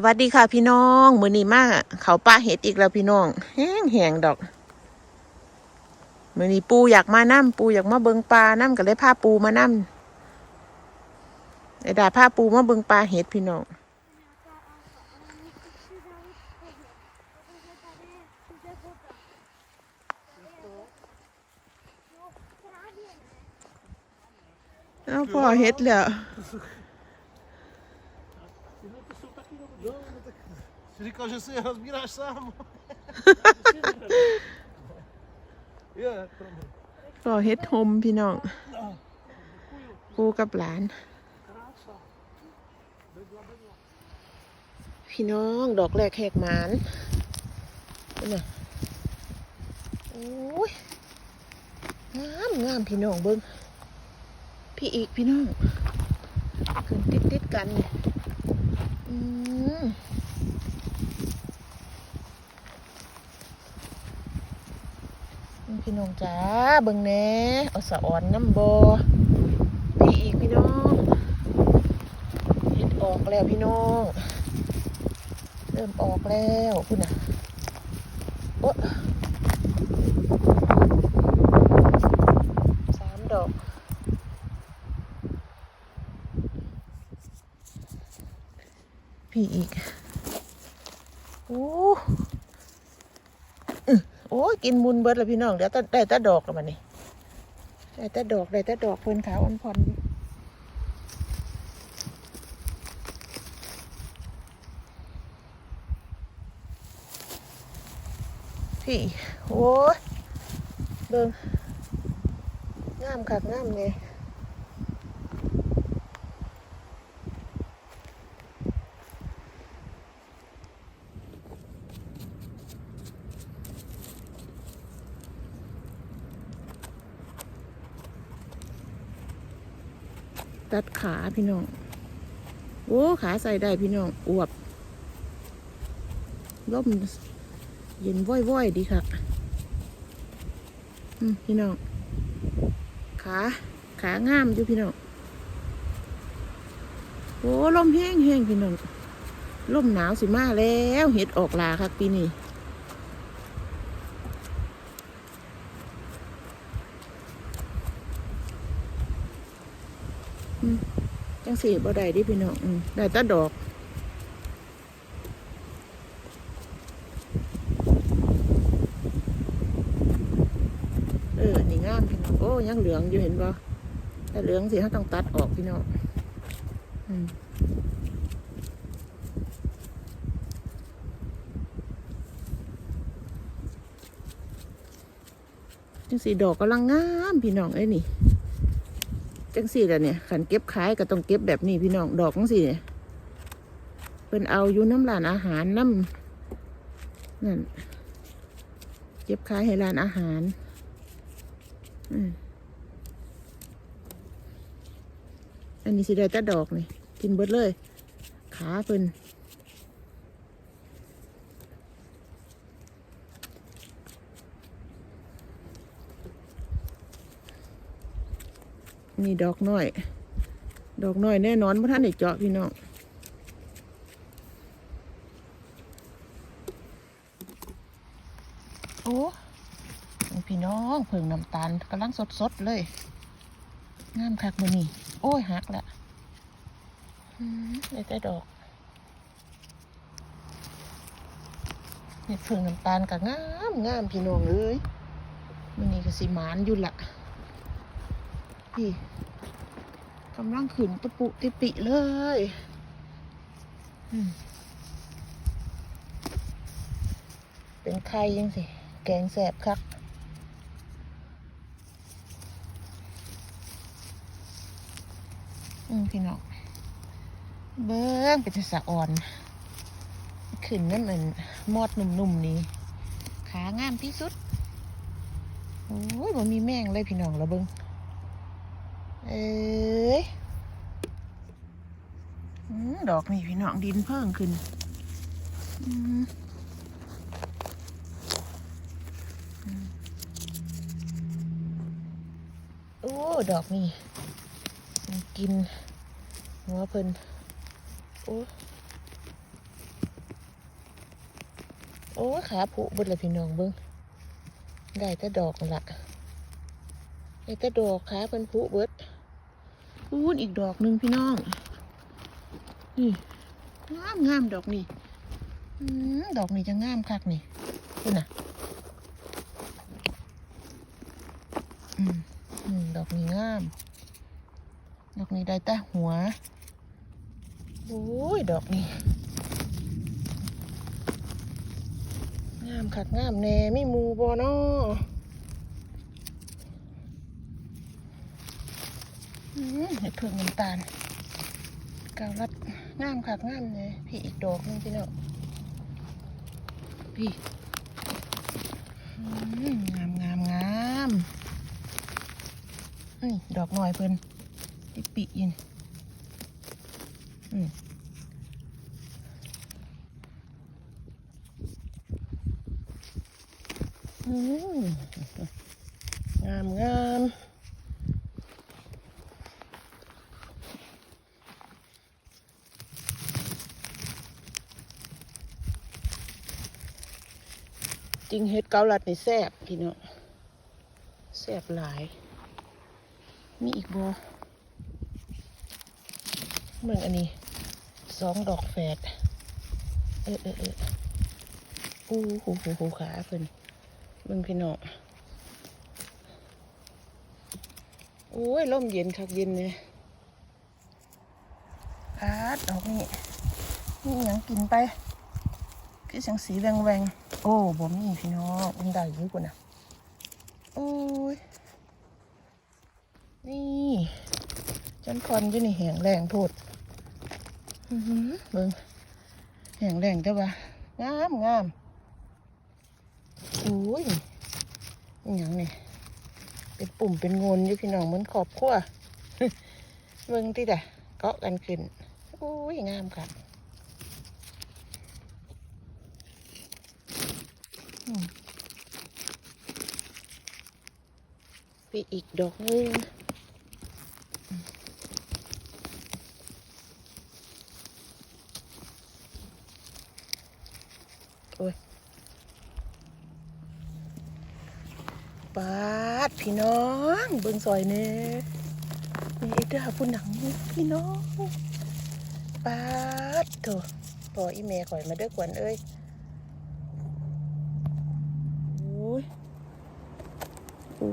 สวัสดีค่ะพี่น้องมือนี้มากเขาป้าเห็ดอีกแล้วพี่น้อง แห้งแหงดอกมือนี้ปูอยากมานั่มปูอยากมาเบิงปลานั่ก็เลยพาปูมานั่มไอ้ดาพาปูมาเบิงปลาเห็ดพี่น้องเอาพอเห็ดแล้ว Říkal, že si je rozbíráš sám. je, promiň. พอเห็ดหมพี่น้องปูกับหลาน พี่น้องดอกแรกแหกหมานนี่น่ะโอ้ยงามงามพี่น้องเบิ้งพี่อีกพี่น้องขึ้นติดติดๆกันเนี่ยอืมพี่ น้องจ้าเบิ้งแหน่เอาสะอ่อนน้ำบอพี่อีกพี่น้องเห็ดออกแล้วพี่น้อง เริ่มออกแล้วคุณน่ะโอ๊ะสามดอกพี่อีก โอ้อื้อโอ้ย กินมุนเบิดแล้วพี่น้องเดี๋ยวแต่ได้แต่ดอกแล้วมันนี่ได้แต่ดอกได้แต่ดอกเพิ่นขาวอ่อนพอนพี่โอ้ยเบิ่งงามคักงามเลย ตัดขาพี่น้อง โอ้ขาใส่ได้พี่น้องอวบร่มเย็นว่อยๆดีค่ะพี่น้อง ขา ขางามอยู่พี่น้อง โอ้ลมแห้งแห้งพี่น้องลมหนาวสิมาแล้ว เห็ดออกลาครับปีนี้ อืมจัง สีบ่ได้ดิพี่น้องได้แต่ดอกเออนี่งามพี่น้องโอ้ยังเหลืองอยู่เห็นบ่แต่เหลืองสิเขาต้องตัดออกพี่น้องอืมจังสีดอกกำลังงามพี่น้องเอ้ยนี่ จังสี่ละเนี่ยขันเก็บขายก็ต้องเก็บแบบนี้พี่น้องดอกจังสี่เนี่ยเป็นเอาอยู่น้ำร้านอาหารน้ำนั่นเก็บขายให้ร้านอาหารอันนี้สิได้แต่ดอกนี่กินเบิดเลย ขาเพิ่น นี่ดอกน้อย ดอกน้อยแน่นอนเพราะท่านได้เจาะพี่น้องโอ้พี่น้องเพิ่งน้ำตาลกำลังสดๆเลยงามคักมือนี่โอ้ยหักละอืมได้แต่ดอกนี่เพิ่งน้ำตาลกับงามงามพี่น้องเอ้ยมือนี่ก็สิหมานอยู่ละ พี่กำลังขึ้นตะปุติปิเลยเป็นไข่ยังสิ แกงแสบคักอืมพี่น้องเบิ้งเป็นสะอ่อน ขึ้นนั่นเหมือนมอดหนุ่มๆนี่ขางามที่สุด โอ้ยมันมีแมงเลยพี่น้องเราเบิ้ง เอ้ยอืมดอกนี่พี่น้องดินเพิ่งขึ้นอืมโอ้ ดอกนี่กิน หัวเพิ่นโอ้ โอ้ ขาผุเบิดเลยพี่น้องเบิ้งได้แต่ดอกละได้แต่ดอกขาเพิ่นผุเบิด นอีกดอกหนึ่งพี่น้อง นี่งามงามดอกนี่อดอกนี่จะงามคักนี่คุณน่ะดอกนี่งาม ดอกนี้ได้แต่หัว โอ้ย ดอกนี้ งามคักงามแน่ไมีหมูบอนออืม เห็ดเพิ่งน้ำตาลกาวรัดงามคักงามเลยพี่อีกดอกหนึงพี่น้องพี่อืมงามงามงามนี่ดอกหน่อยเพิ่นติปิยินอืมอืมงามงาม ริงเห็ดเกาลัดนี่แซ่บพี่น้องแซ่บหลาย มีอีกบ่เมืองอันนี้สองดอกแฝดเออเออเอออู้หูหูหูขาเพิ่นเมืองพี่น้องโอ้ยร่มเย็นคักเย็นเลยพาดดอกนี่นี่ยังกินไปคือสังสีแวงแวง โอ้บ่มีพี่น้องมันได้อยู่ปุ่นน่ะโอ้ย นี่จันคอนอยู่นี่แหงแรงโพดเบิ่งแหงแรงจ้ะวะงามงามอุ้ยอย่างนี่เป็นปุ่มเป็นงนอยู่พี่น้องเหมือนขอบขั้วเบิ่งที่ดะเกาะกันขึ้นอุ้ยงามค่ะอื มปีอีกดอกนึงปาดพี่น้อง เบิ่งซอยเน่มีไอ้เด้อผู้หนังพี่น้องปาดโถพออีเมข่อยมาเด้อกวนเอ้ยโอ้ย โอ้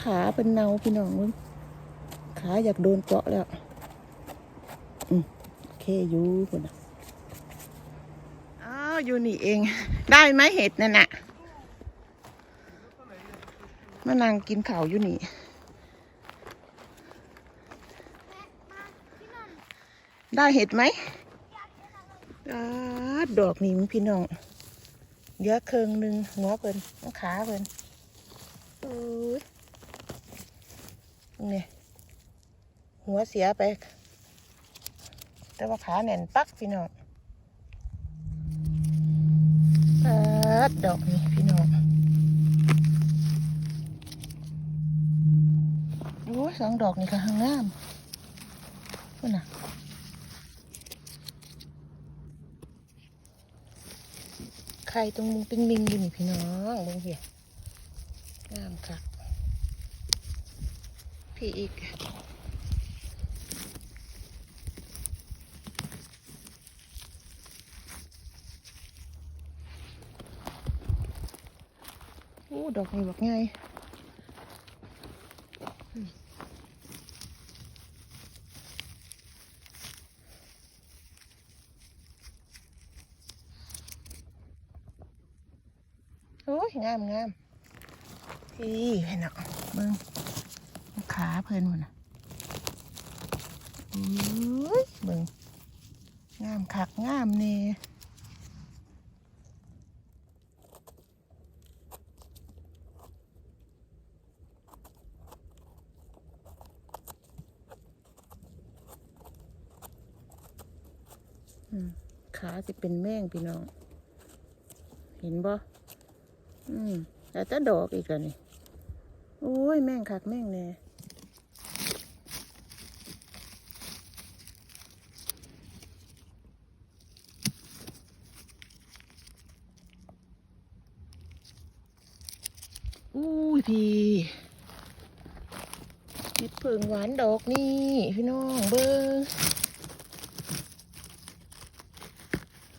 ขาเป็นเนาพี่น้องมึงขาอยากโดนเจาะแล้ว อืมโอเคอยู่คนน่ะอ้าวอยู่นี่เอง ได้ไหมเห็ดนั่นน่ะมานั่งกินข้าวอยู่นี่ได้เห็ดไหมอาดอกนี่มึงพี่น้อง เดี๋ยอะเคิงหนึ่งหัวเพิ่นต้องขาเพิ่นโอ้ยนี่หัวเสียไป แต่ว่าขาแน่นปักพี่น้องอาดดอกนี่พี่น้องโอ้ยสองดอกนี่ก็หางงามนั่นน่ะ ข่ตรงมุงติ้งมิงอยู่นี่พี่น้องมึงเหี้ยงามค่ะพี่อีกโอ้ดอกนี่บอกไง โอ้ยงามงาม พี่เห็นเนาะมึงขาเพิ่นมันน่ะอุ้ยมึงงามคักงามเน่อืมขาจะเป็นแม่งพี่น้อง เห็นบ่อืมแต่จะดอกอีกแล้วนี่โโอ้ย แม่งคักแม่งแน่อู้พี่เม็ดผึ่งหวานดอกนี่ พี่น้องเบิ้ง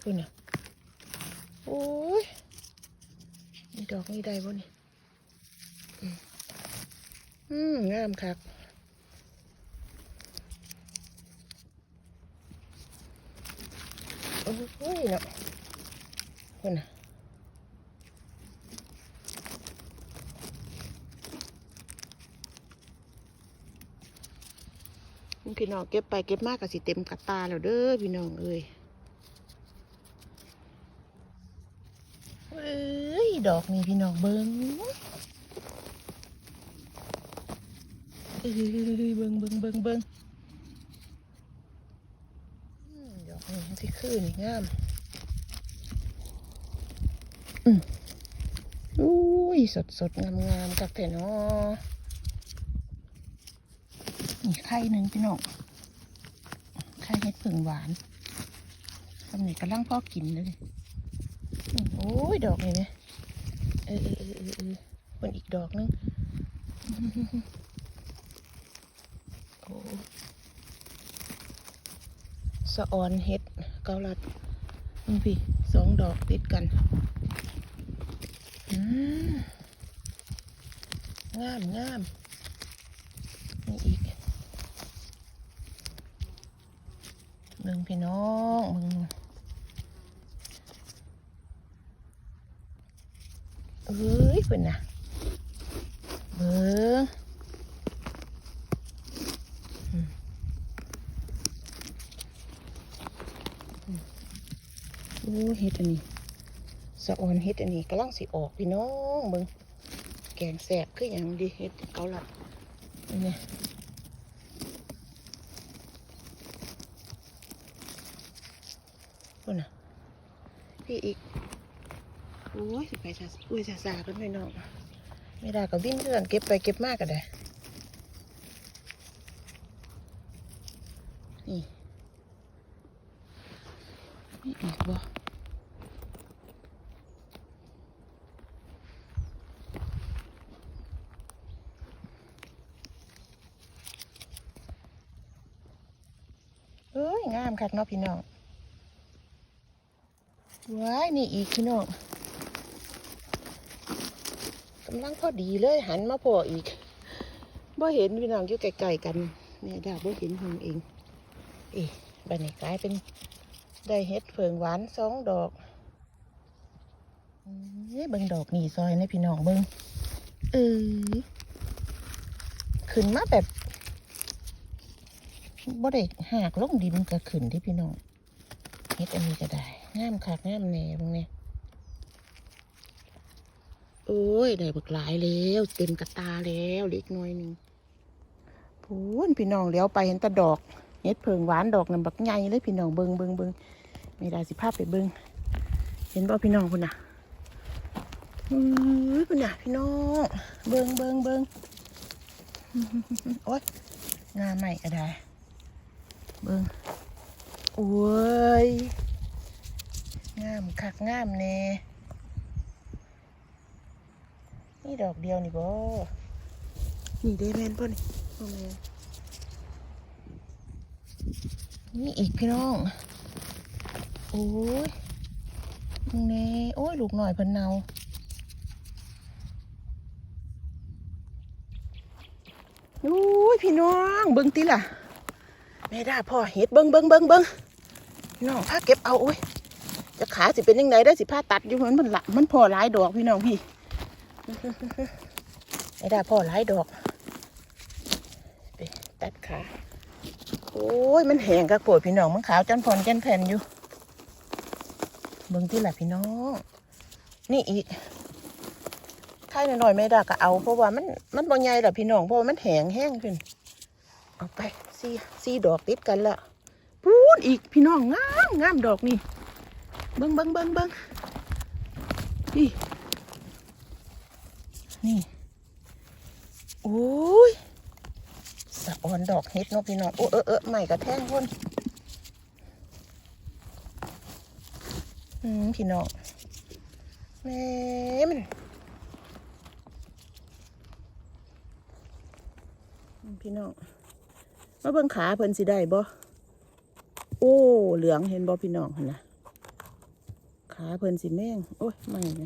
คุณอะโอ้ย ดอกนี่ได้บ่นี่ อืมงามคักโอ้ยเนาะคุณน่ะพี่น้องเก็บไปเก็บมากกับสิเต็มกระตาแล้วเด้อพี่น้องเอ้ยเอ้ยดอกนี่พี่น้องเบิ้ง เอ้ยเบิ้งเบิ้งเบิ้งเบิ้งอืมดอกนี่มันสิคืนี่งามอืมอุ้ยสดสดงามงามๆกับแต่เนาะอีกไข่หนึ่งพี่น้องไข่เห็ดผึ่งหวานตำหนิกำลังพ่อกินเลยโอ้ยดอกนี่เนี่ยเออเออเออเออเออมันอีกดอกนึง สะออนเห็ดเกาลัดนี่พี่สองดอกติดกันอืมงามงามนี่อีกเบิ่งพี่น้องเบิ่งเอ้ยเพิ่นนะเบิ่งอืมอืมโอันนี้สะออนเฮ็ดอันนี้กำลังสิออกพี่น้องเบิ่งแกงแสบคืออย่างดีเฮ็ดเกาลัดนี่นี่ยพุ่นน่ะพี่อีกโอ้ยสิไปซาอุ้ยซาซากันไปน้องไม่ได้ก็วิ่งเรื่องเก็บไปเก็บมากก็ได้นี่นี่อีกบ่ งามคักเนาะพี่น้องว้ายนี่อีกพี่น้องกำลังพอดีเลยหันมาพออีกบ่เห็นพี่น้องอยู่ไกลๆกันนี่ดาบ่เห็นหงเองเอ๊ะบันนี้กลายเป็นได้เห็ดเผิงหวานสองดอกเอ้ยเบิ่งดอกนี่ซอยนะพี่น้องเบิ่งเออขึ้นมาแบบ บ่ได้หากลงดินก็ขึ้นที่พี่น้องเฮ็ดอันนี้ก็ได้งามคักงามแน่บางเนี่ยโอ้ยได้บักหลายแล้วเต็มกระตาแล้วเล็กน้อยหนึงพูนพี่น้องเลี้ยวไปเห็นตะดอกเฮ็ดเพิงหวานดอกนั่นบักใหญ่เลยพี่น้องเบิงเบิงเบิงไม่ได้สิภาพไปเบิงเห็นบ่พี่น้องคุณน่ะอื้อคุณน่ะพี่น้องเบิงเบิงเบิงโอ้ยงามใหม่ก็ได้ เบิงโอ้ย งามคักงามเน่นี่ดอกเดียวนี่บ่นี่ได้แม่นป่ะนี่บ่แม่นนี่อีกพี่น้อง โอ้ยมึงเน่โอ้ย ลูกหน่อยเพิ่นเนาโอ้ย พี่น้อง เบิ่งติล่ะ แม่ดาพ่อเห็ดเบิ้งเบิ้งเบิ้งเบิ้งพี่น้องพาเก็บเอาโอ้ยจะขาสิเป็นยังไงได้สิผ้าตัดอยู่เหมันมันละมันพ่อหลายดอกพี่น้องพี่แม่ดาพ่อหลายดอกไปตัดขาโอ้ยมันแห้งกระโปดพี่น้องมันขาวจันพรจันแผ่นอยู่เบิ้งที่หละพี่น้อง นี่อีกไข่หน่อยๆแม่ไดาก็เอา เพราะว่ามันมันบ่ใหญ่หรอกพี่น้องเพราะว่ามันแห้งแห้งขึ้น สี่สี่ดอกติดกันละพูดอีกพี่น้องงามงามดอกนี่เบิ้งเบิ้งเบิ้งเบิ้งนี่นี่โอ้ยสะออนดอกเฮ็ดเนาะพี่น้องโอ้เออเออใหม่กระแทงคนอืมพี่น้องแม่มันพี่น้อง มาเบิ่งขาเพิ่นสิได้บ่โอ้เหลืองเห็นบ่พี่น้องเห็นนะขาเพิ่นสิแม่งโอ้ยไม่ไง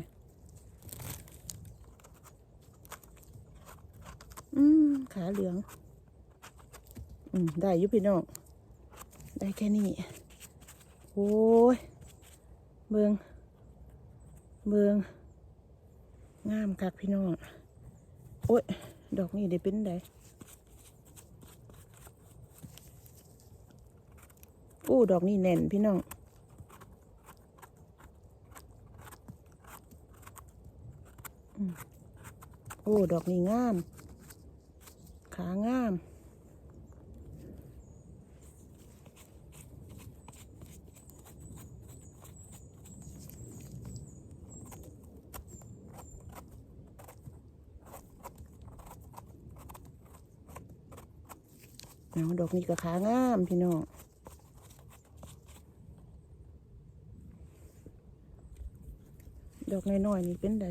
อืมขาเหลือง อืมได้อยู่พี่น้องได้แค่นี้โอ้ยเบิงเบิงงามคักพี่น้องโอ้ยดอกนี้ได้เป็นได โอ้ดอกนี้แน่นพี่น้องโอ้ ดอกนี้งาม ขางาม เอาดอกนี้ก็ขางาม พี่น้อง ดอกน้อยๆนี่เป็นได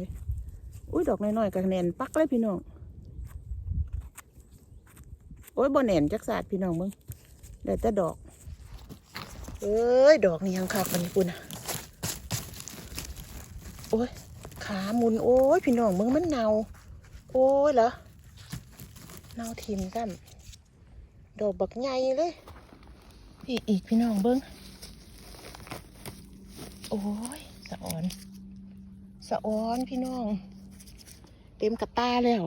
อุ้ยดอกน้อยๆก็แนนปักเลยพี่น้อง โอ้ยบ่แนนจักสาดพี่น้องมึงได้แต่ดอก เอ้ย ดอกนี้ยังคักมันปุ่นอะโอ้ย ขาหมุน โอ้ย พี่น้องมึงมันเนา โอ้ยเหรอ เนาทิมซ้ำดอกบักใหญ่เลย อีกอีกพี่น้องเบิ้งโอ้ย สะอ่อนะอ้อนพี่น้อง เต็มกระตาแล้ว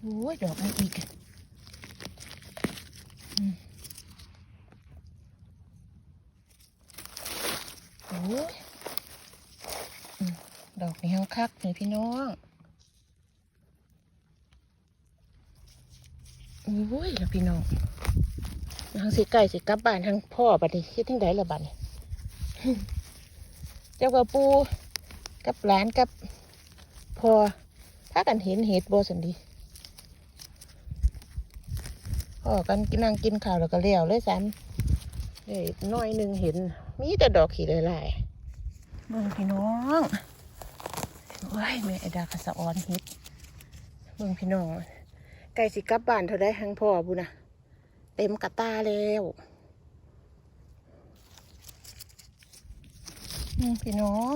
โอ้ยดอกนี้อีกโอ้ยอืมดอกนี้คักนี่พี่น้องโอ้ยแล้วพี่น้องทางสิไก่สิกลับบ้านทางพ่อบัดนี้คิดทั้งใดละบัดนี้ เจ้ากับปูกับหลานกับพ่อถ้ากันเห็นเห็ดบ่สันดีพอกันกินนั่งกินข้าวแล้วก็เลี้ยวเลยสันเอ้ยน้อยหนึ่งเห็น มีแต่ดอกขีหลายๆเบิ่งพี่น้องโอ้ยแม่ไอดากระสะออนเห็ดเบิ่งพี่น้องไก่สิกลับบ้านเท่าได้หังพ่อบุนะเต็มกระตาแล้วอืม พี่น้อง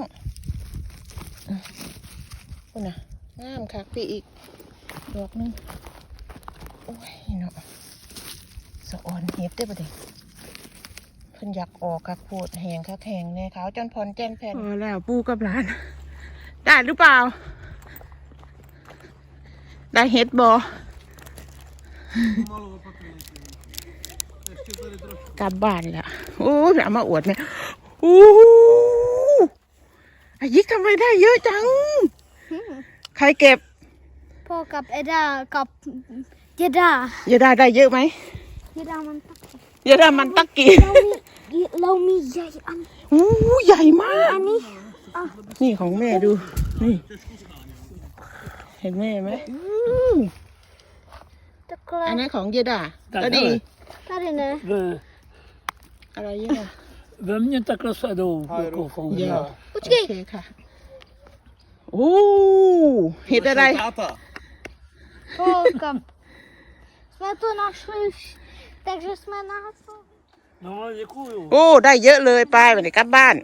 คุณน่ะงามคักพี่อีก ดอกนึง โอ้ยเนาะสอ่อนเห็บได้ปะเด็กเพิ่นอยากออกคักโพดแหงคักแหงในี่ขาวจนพรแจ้งแผ่นพอแล้วปูกับหลาน ได้หรือเปล่า ได้เห็ดบอกลับบ้านแล้วโอ้ยมาอวดเนี่ยโอ้ อายิกทำไมได้เยอะจัง ใครเก็บ พ่อกับเอดากับเยดาอย่าได้ได้เยอะไหมเยดามันตักอย่าได้มันตักกี่เรามีเรามีใหญ่อันโอ้ใหญ่มาก อันนี้นี่ของแม่ดู นี่ เห็นแม่ไหมอืมตะกร้าอันนั้นของเยดาได้แล้วดีได้อะไรนะ We, อะไรเยอะ we hebben niet takhle sledou Hajru. mikrofon. เยอะอุจโอกิเคค่ะโอ้เห็ดอะไร Tata. พ่อกับ Jsme to našli, takže jsme na to. No, děkuju. โอ้ ได้เยอะเลยไปวันนี้กลับบ้าน